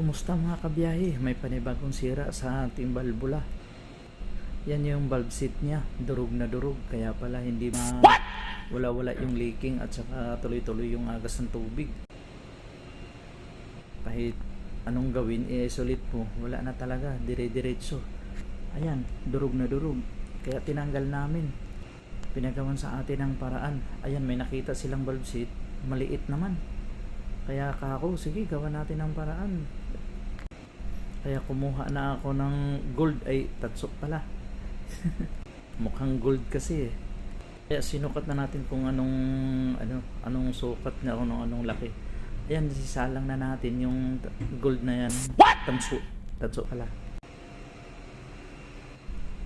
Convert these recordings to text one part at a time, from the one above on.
Kumusta mga kabiyahe? May panibagong sira sa ating balbula. Yan yung valve seat niya. Durog na durog. Kaya pala hindi ma wala-wala yung leaking at saka tuloy-tuloy yung agas ng tubig. Kahit anong gawin, i-isolate mo. Wala na talaga. Dire-diretso. Ayan, durog na durog. Kaya tinanggal namin. Pinagawan sa atin ng paraan. Ayan, may nakita silang valve seat. Maliit naman. Kaya kako, sige, gawa natin ng paraan. Kaya kumuha na ako ng gold ay tatsok pala. Mukhang gold kasi eh. Kaya sinukat na natin kung anong ano anong sukat niya kung anong, anong laki. Ayan, sisalang na natin yung gold na yan. Tanso. Tanso pala.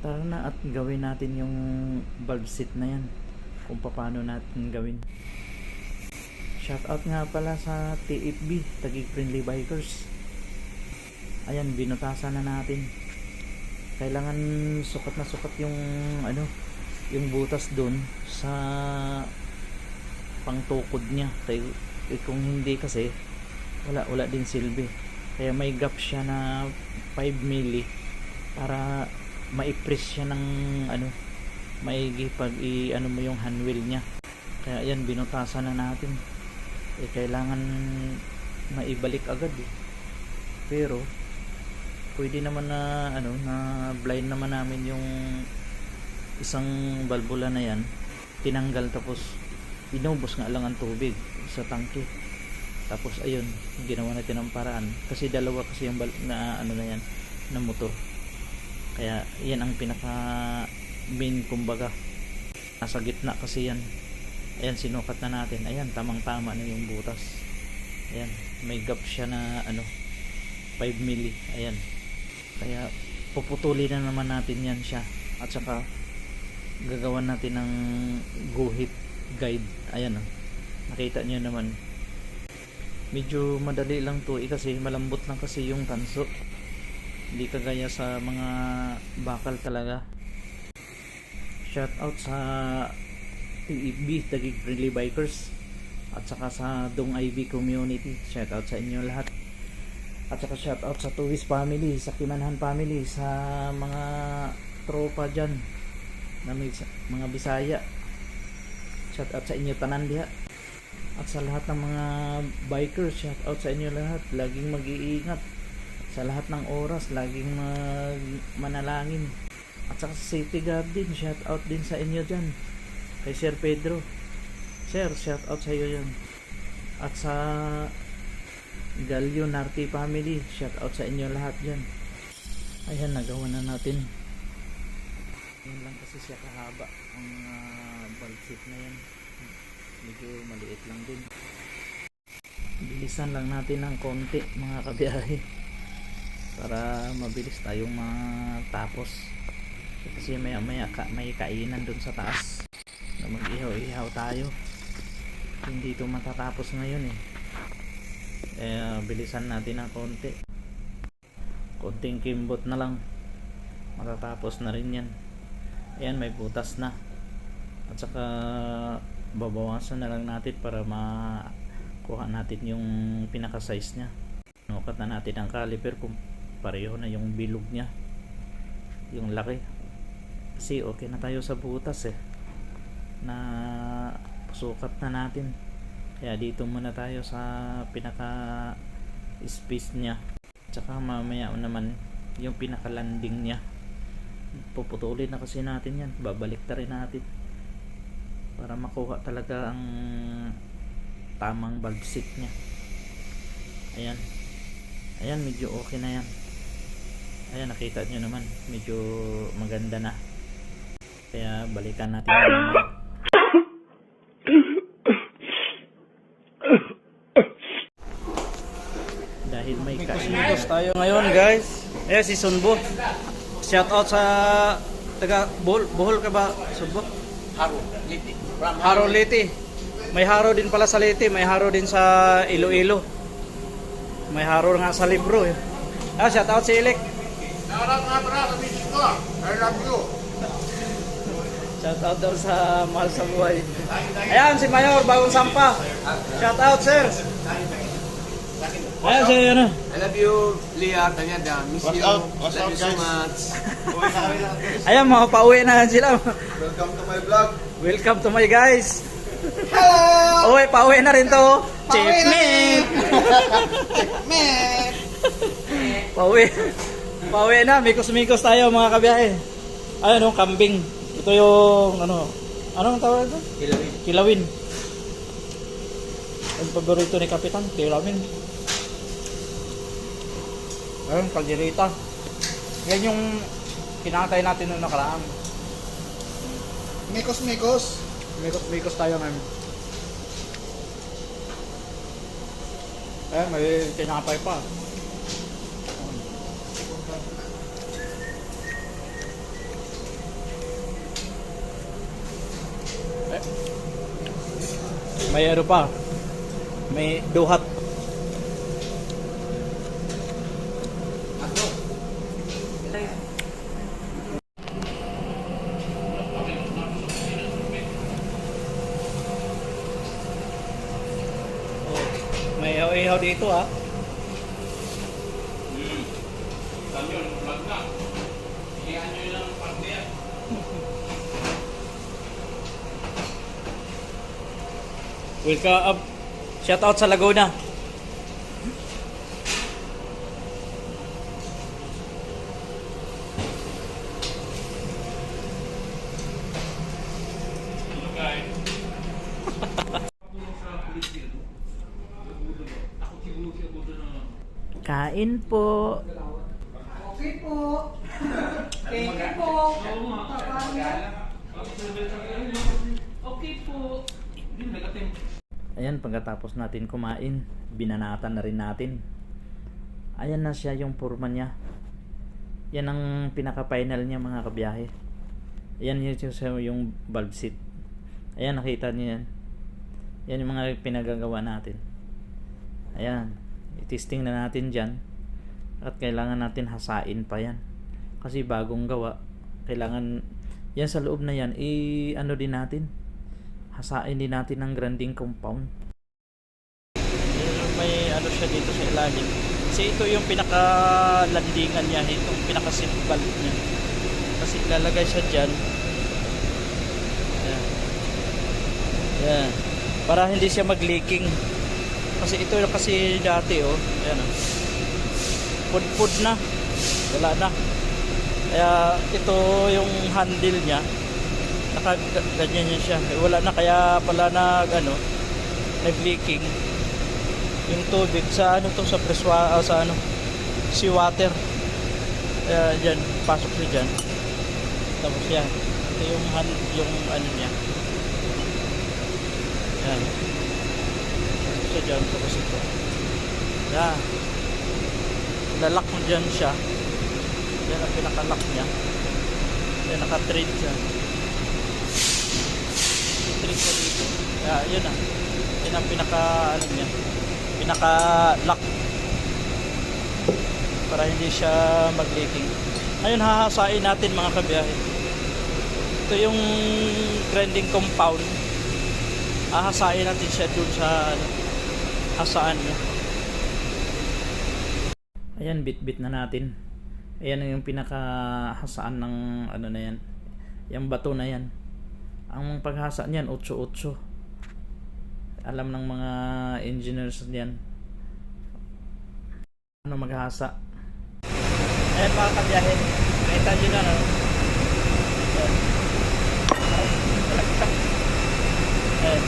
Tara na at gawin natin yung valve seat na yan. Kung paano natin gawin. Shoutout nga pala sa TFB, Tagig Friendly Bikers. Ayan, binutasan na natin. Kailangan sukat na sukat yung ano, yung butas doon sa pangtukod niya. Kaya eh, kung hindi kasi wala wala din silbi. Kaya may gap siya na 5 milli para ma-press siya ng ano maigi pag i ano mo yung handwheel niya. Kaya ayan binutasan na natin eh kailangan maibalik agad eh. Pero pwede naman na ano na blind naman namin yung isang balbula na yan. Tinanggal tapos inubos nga lang ang tubig sa tangke. Tapos ayun ginawa natin ang paraan. Kasi dalawa kasi yung bal- na ano na yan na motor. Kaya yan ang pinaka main kumbaga. Nasa gitna kasi yan. Ayan sinukat na natin. Ayan tamang tama na yung butas. Ayan may gap siya na ano 5 milli. Ayan kaya puputulin na naman natin yan siya. At saka gagawan natin ng guhit guide. Ayan oh. nakita nyo naman. Medyo madali lang to eh, kasi malambot lang kasi yung tanso. Hindi kagaya sa mga bakal talaga. Shout out sa TEB, Tagig Friendly Bikers. At saka sa Dong IB community. Shout out sa inyo lahat at saka shout out sa Tuwis family sa Kimanhan family sa mga tropa dyan na may mga Bisaya. Shout out sa inyo tanan diha. At sa lahat ng mga bikers shout out sa inyo lahat. Laging mag-iingat. Sa lahat ng oras laging mag manalangin. At sa City Garden shout out din sa inyo dyan. Kay Sir Pedro. Sir shout out sa iyo yan. At sa Galyo Narti family. Shout out sa inyo lahat dyan. Ayan nagawa na natin. Yun lang kasi siya kahaba. Ang uh, valve seat na yan. Medyo maliit lang din. Bilisan lang natin ng konti mga kabiyahe. Para mabilis tayong matapos. Kasi maya maya ka, may kainan dun sa taas. Na mag ihaw ihaw tayo. Hindi ito matatapos ngayon eh eh bilisan natin ng konti. Konting kimbot na lang. Matatapos na rin yan. Ayan may butas na. At saka babawasan na lang natin para makuha natin yung pinaka size nya nukat na natin ang caliper kung pareho na yung bilog nya yung laki. Kasi okay na tayo sa butas eh. Na sukat na natin kaya dito muna tayo sa pinaka space niya. Tsaka mamaya naman yung pinaka landing niya. Puputulin na kasi natin yan. Babalik ta rin natin. Para makuha talaga ang tamang valve seat niya. Ayan. Ayan medyo okay na yan. Ayan nakita nyo naman. Medyo maganda na. Kaya balikan natin. yan Boss tayo ngayon guys. Ayan si Sunbo. Shout out sa taga Bohol, Bohol ka ba Sunbo? Haro, Liti. From Haro Leyte. May haro din pala sa Leyte, may haro din sa Iloilo. May haro nga sa Libro eh. Ah, shout out si Ilek. Nakarap nga pala sa misis ko. I love you. Shout out daw sa Mahal sa Buhay. Ayan si Mayor, bagong sampa. Shout out sir. Ayan si ano. I Love you, Leah, Tanyada. Miss Watch you. out, watch Love out, you so guys. much. Uwi na kami. Ayan, mga pauwi na sila. Welcome to my vlog. Welcome to my guys. Hello! Uy, pauwi na rin to. Nick. Man! Pauwi. Pauwi na. Mikos-mikos tayo mga kabiyahe. Ayun, oh, kambing. Ito yung, ano, anong tawag ito? Kilawin. Kilawin. Ang paborito ni Kapitan, kilawin. Ayun, kalderita. Yan yung kinakatay natin noong nakaraan. Mikos, mikos. Mikos-mikos tayo ngayon. Eh, may tinapay pa. Eh, may ano pa. May duhat. Oh, ihaw-ihaw dito ah. Welcome up. Shout out sa Laguna. Kain po. Okay po. Thank you po. Okay po. Ayan, pagkatapos natin kumain, binanatan na rin natin. Ayan na siya yung forma niya. Yan ang pinaka-final niya mga kabiyahe. Ayan yung, yung, yung valve seat. Ayan, nakita niyo yan. Yan yung mga pinagagawa natin. Ayan, itesting na natin dyan. At kailangan natin hasain pa yan. Kasi bagong gawa. Kailangan, yan sa loob na yan, i-ano din natin hasain din natin ng granding compound. May ano siya dito sa ilalim. Kasi ito yung pinaka-landingan niya, itong pinaka-seat valve niya. Kasi ilalagay siya dyan. Yan. Yan. Para hindi siya mag-leaking. Kasi ito yung kasi dati oh. Ayan oh. Pud-pud na. Wala na. Kaya ito yung handle niya. Naka ganyan yan siya. Eh, wala na. Kaya pala nag ano nag leaking yung tubig sa ano to sa fresh wa- ah, sa ano sea water kaya dyan pasok siya dyan. Tapos yan. Ito yung han, yung ano niya. Yan dyan tapos ito yan lalak mo dyan siya yan ang pinakalock niya yan naka-trade siya trick ko dito. Kaya yun na. Yun ang pinaka ano niya. Pinaka lock. Para hindi siya mag-leaking. Ngayon hahasain natin mga kabiyahe. Ito yung grinding compound. Hahasain natin siya dun sa ano, hasaan niya. Ayan, bit-bit na natin. Ayan yung pinaka hasaan ng ano na yan. Yung bato na yan. Ang paghasa niyan 8-8 alam ng mga engineers niyan. Ano maghasa? Ayan mga kabiyahe. Nakita nyo na no? Ayan.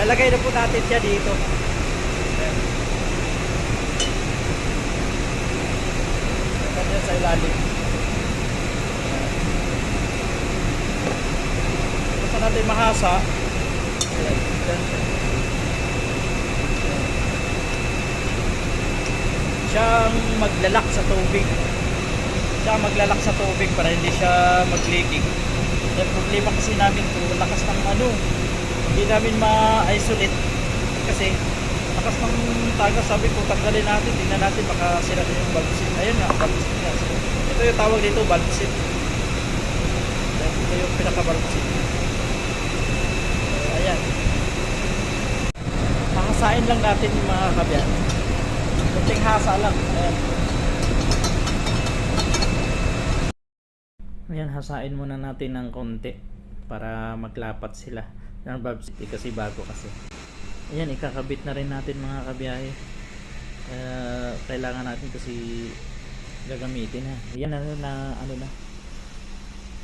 Lalagay na po natin siya dito ayan Lalagay sa ilalim Basta natin mahasa. Ayan. Siyang maglalak sa tubig. Siya maglalak sa tubig para hindi siya mag-leaking. Yung problema kasi namin to, lakas ng ano, hindi namin ma-isolate kasi lakas ng tagas sabi ko tanggalin natin tingnan natin baka sira din yung valve seat ayun nga valve seat nga ito yung tawag dito valve seat ito yung pinaka valve seat Ayan. Pakasain lang natin yung mga kabyan. Kunting hasa lang. Ayan. Ayan, hasain muna natin ng konti para maglapat sila. Yan, Bob City kasi bago kasi. Ayan, ikakabit na rin natin mga kabiyahe. Kaya kailangan natin kasi gagamitin ha. Ayan na, na ano na.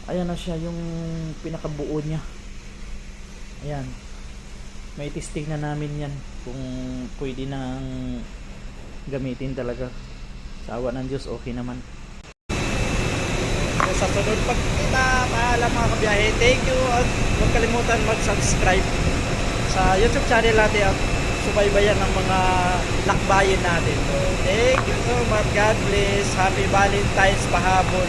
Ayan na siya yung pinakabuo niya. Ayan. May testing na namin yan kung pwede nang gamitin talaga. Sa awa ng Diyos, okay naman. Sa sunod pagkita, paalam mga kabiyahe. Thank you at huwag kalimutan mag-subscribe sa YouTube channel natin at subaybayan ng mga lakbayin natin. Thank you so much. God bless. Happy Valentine's pahabol.